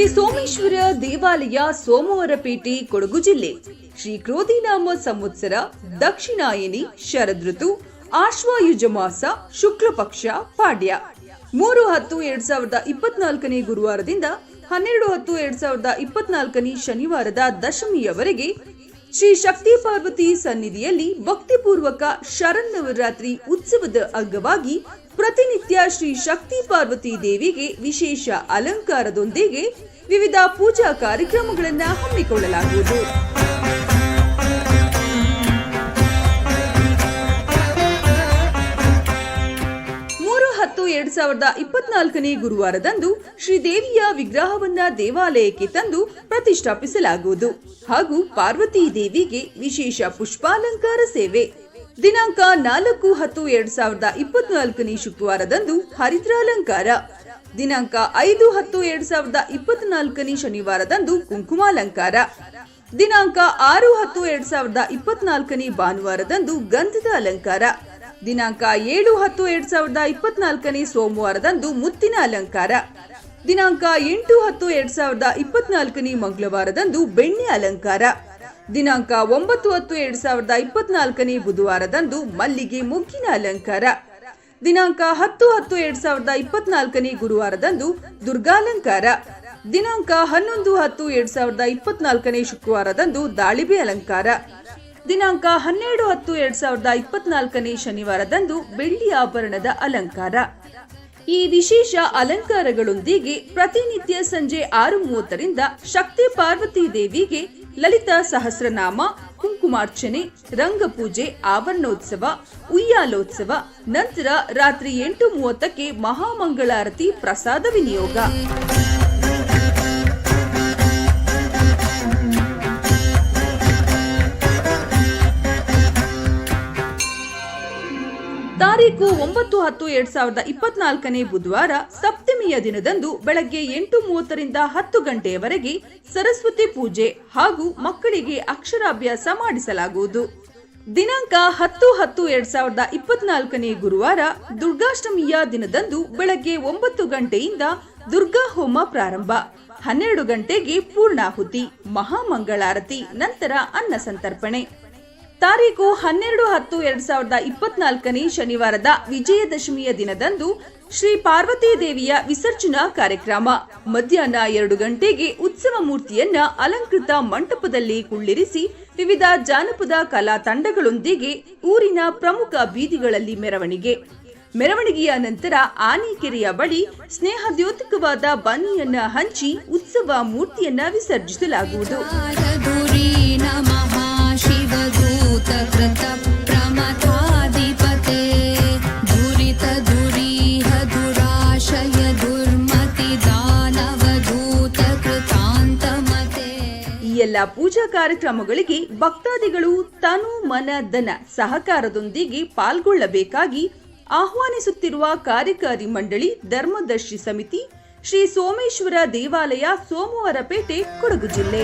ಶ್ರೀ ಸೋಮೇಶ್ವರ ದೇವಾಲಯ ಸೋಮವಾರಪೇಟೆ ಕೊಡಗು ಜಿಲ್ಲೆ. ಶ್ರೀ ಕ್ರೋಧಿನಾಮ ಸಂವತ್ಸರ, ದಕ್ಷಿಣಾಯನಿ ಶರದೃತು ಆಶ್ವಾಯುಜ ಮಾಸ ಶುಕ್ಲಪಕ್ಷ, ಪಾಡ್ಯ. ಮೂರು ಹತ್ತು ಎರಡ್ ಸಾವಿರದ ಇಪ್ಪತ್ನಾಲ್ಕನೇ ಗುರುವಾರದಿಂದ ಹನ್ನೆರಡು ಹತ್ತು ಎರಡ್ ಸಾವಿರದ ಇಪ್ಪತ್ನಾಲ್ಕನೇ ಶನಿವಾರದ ದಶಮಿಯವರೆಗೆ ಶ್ರೀ ಶಕ್ತಿ ಪಾರ್ವತಿ ಸನ್ನಿಧಿಯಲ್ಲಿ ಭಕ್ತಿಪೂರ್ವಕ ಶರನ್ನವರಾತ್ರಿ ಉತ್ಸವದ ಅಂಗವಾಗಿ ಪ್ರತಿನಿತ್ಯ ಶ್ರೀ ಶಕ್ತಿ ಪಾರ್ವತಿ ದೇವಿಗೆ ವಿಶೇಷ ಅಲಂಕಾರದೊಂದಿಗೆ ವಿವಿಧ ಪೂಜಾ ಕಾರ್ಯಕ್ರಮಗಳನ್ನು ಹಮ್ಮಿಕೊಳ್ಳಲಾಗುವುದು. ಮೂರು ಹತ್ತು ಎರಡ್ ಸಾವಿರದ ಇಪ್ಪತ್ನಾಲ್ಕನೇ ಗುರುವಾರದಂದು ಶ್ರೀದೇವಿಯ ವಿಗ್ರಹವನ್ನ ದೇವಾಲಯಕ್ಕೆ ತಂದು ಪ್ರತಿಷ್ಠಾಪಿಸಲಾಗುವುದು. ಹಾಗೂ ಪಾರ್ವತಿ ದೇವಿಗೆ ವಿಶೇಷ ಪುಷ್ಪಾಲಂಕಾರ ಸೇವೆ. ದಿನಾಂಕ ನಾಲ್ಕು ಹತ್ತು ಎರಡ್ ಸಾವಿರದ ಇಪ್ಪತ್ನಾಲ್ಕನೇ ಶುಕ್ರವಾರದಂದು ಹರಿದ್ರಾಲಂಕಾರ. ದಿನಾಂಕ ಐದು ಹತ್ತು ಎರಡ್ ಸಾವಿರದ ಇಪ್ಪತ್ನಾಲ್ಕನೇ ಶನಿವಾರದಂದು ಕುಂಕುಮಾಲಂಕಾರ. ದಿನಾಂಕ ಆರು ಹತ್ತು ಎರಡ್ ಸಾವಿರದ ಇಪ್ಪತ್ನಾಲ್ಕನೇ ಭಾನುವಾರದಂದು ಗಂಧದ ಅಲಂಕಾರ. ದಿನಾಂಕ ಏಳು ಹತ್ತು ಎರಡ್ ಸಾವಿರದ ಇಪ್ಪತ್ನಾಲ್ಕನೇ ಸೋಮವಾರದಂದು ಮುತ್ತಿನ ಅಲಂಕಾರ. ದಿನಾಂಕ ಎಂಟು ಹತ್ತು ಎರಡ್ ಸಾವಿರದ ಇಪ್ಪತ್ನಾಲ್ಕನೇ ಮಂಗಳವಾರದಂದು ಬೆಣ್ಣೆ ಅಲಂಕಾರ. ದಿನಾಂಕ ಒಂಬತ್ತು ಹತ್ತು ಎರಡು ಸಾವಿರದ ಇಪ್ಪತ್ನಾಲ್ಕನೇ ಬುಧವಾರದಂದು ಮಲ್ಲಿಗೆ ಮುಗ್ಗಿನ ಅಲಂಕಾರ. ದಿನಾಂಕ ಹತ್ತು ಹತ್ತು ಎರಡ್ ಸಾವಿರದ ಇಪ್ಪತ್ನಾಲ್ಕನೇ ಗುರುವಾರದಂದು ದುರ್ಗಾಲಂಕಾರ. ದಿನಾಂಕ ಹನ್ನೊಂದು ಹತ್ತು ಎರಡ್ ಸಾವಿರದ ಇಪ್ಪತ್ನಾಲ್ಕನೇ ಶುಕ್ರವಾರದಂದು ದಾಳಿಬೆ ಅಲಂಕಾರ. ದಿನಾಂಕ ಹನ್ನೆರಡು ಹತ್ತು ಎರಡ್ ಸಾವಿರದ ಇಪ್ಪತ್ನಾಲ್ಕನೇ ಶನಿವಾರದಂದು ಬೆಳ್ಳಿ ಆಭರಣದ ಅಲಂಕಾರ. ಈ ವಿಶೇಷ ಅಲಂಕಾರಗಳೊಂದಿಗೆ ಪ್ರತಿನಿತ್ಯ ಸಂಜೆ ಆರು ಮೂವತ್ತರಿಂದ ಶಕ್ತಿ ಪಾರ್ವತಿ ದೇವಿಗೆ ಲಲಿತಾ ಸಹಸ್ರನಾಮ ಕುಂಕುಮಾರ್ಚನೆ ರಂಗಪೂಜೆ ಆವರಣೋತ್ಸವ ಉಯ್ಯಾಲೋತ್ಸವ ನಂತರ ರಾತ್ರಿ ಎಂಟು ಮೂವತ್ತಕ್ಕೆ ಮಹಾಮಂಗಳಾರತಿ ಪ್ರಸಾದ ವಿನಿಯೋಗ. ತಾರೀಕು ಒಂಬತ್ತು ಹತ್ತು ಎರಡ್ ಸಾವಿರದ ಇಪ್ಪತ್ನಾಲ್ಕನೇ ಬುಧವಾರ ಸಪ್ತಮಿಯ ದಿನದಂದು ಬೆಳಗ್ಗೆ ಎಂಟು ಮೂವತ್ತರಿಂದ ಹತ್ತು ಗಂಟೆಯವರೆಗೆ ಸರಸ್ವತಿ ಪೂಜೆ ಹಾಗೂ ಮಕ್ಕಳಿಗೆ ಅಕ್ಷರಾಭ್ಯಾಸ ಮಾಡಿಸಲಾಗುವುದು. ದಿನಾಂಕ ಹತ್ತು ಹತ್ತು ಎರಡ್ ಸಾವಿರದ ಇಪ್ಪತ್ನಾಲ್ಕನೇ ಗುರುವಾರ ದುರ್ಗಾಷ್ಟಮಿಯ ದಿನದಂದು ಬೆಳಗ್ಗೆ ಒಂಬತ್ತು ಗಂಟೆಯಿಂದ ದುರ್ಗಾ ಹೋಮ ಪ್ರಾರಂಭ. ಹನ್ನೆರಡು ಗಂಟೆಗೆ ಪೂರ್ಣಾಹುತಿ, ಮಹಾಮಂಗಳಾರತಿ, ನಂತರ ಅನ್ನ ಸಂತರ್ಪಣೆ. ತಾರೀಕು ಹನ್ನೆರಡು ಹತ್ತು ಎರಡ್ ಸಾವಿರದ ಇಪ್ಪತ್ನಾಲ್ಕನೇ ಶನಿವಾರದ ವಿಜಯದಶಮಿಯ ದಿನದಂದು ಶ್ರೀ ಪಾರ್ವತಿ ದೇವಿಯ ವಿಸರ್ಜನಾ ಕಾರ್ಯಕ್ರಮ. ಮಧ್ಯಾಹ್ನ ಎರಡು ಗಂಟೆಗೆ ಉತ್ಸವ ಮೂರ್ತಿಯನ್ನ ಅಲಂಕೃತ ಮಂಟಪದಲ್ಲಿ ಕುಳ್ಳಿರಿಸಿ ವಿವಿಧ ಜಾನಪದ ಕಲಾ ತಂಡಗಳೊಂದಿಗೆ ಊರಿನ ಪ್ರಮುಖ ಬೀದಿಗಳಲ್ಲಿ ಮೆರವಣಿಗೆ. ಮೆರವಣಿಗೆಯ ನಂತರ ಆನೆಕೆರೆಯ ಬಳಿ ಸ್ನೇಹದ್ಯೋತಕವಾದ ಬನ್ನಿಯನ್ನ ಹಂಚಿ ಉತ್ಸವ ಮೂರ್ತಿಯನ್ನ ವಿಸರ್ಜಿಸಲಾಗುವುದು. ಎಲ್ಲ ಪೂಜಾ ಕಾರ್ಯಕ್ರಮಗಳಿಗೆ ಭಕ್ತಾದಿಗಳು ತನು ಮನ ಧನ ಸಹಕಾರದೊಂದಿಗೆ ಪಾಲ್ಗೊಳ್ಳಬೇಕಾಗಿ ಆಹ್ವಾನಿಸುತ್ತಿರುವ ಕಾರ್ಯಕಾರಿ ಮಂಡಳಿ ಧರ್ಮದರ್ಶಿ ಸಮಿತಿ ಶ್ರೀ ಸೋಮೇಶ್ವರ ದೇವಾಲಯ ಸೋಮವಾರಪೇಟೆ ಕೊಡಗು ಜಿಲ್ಲೆ.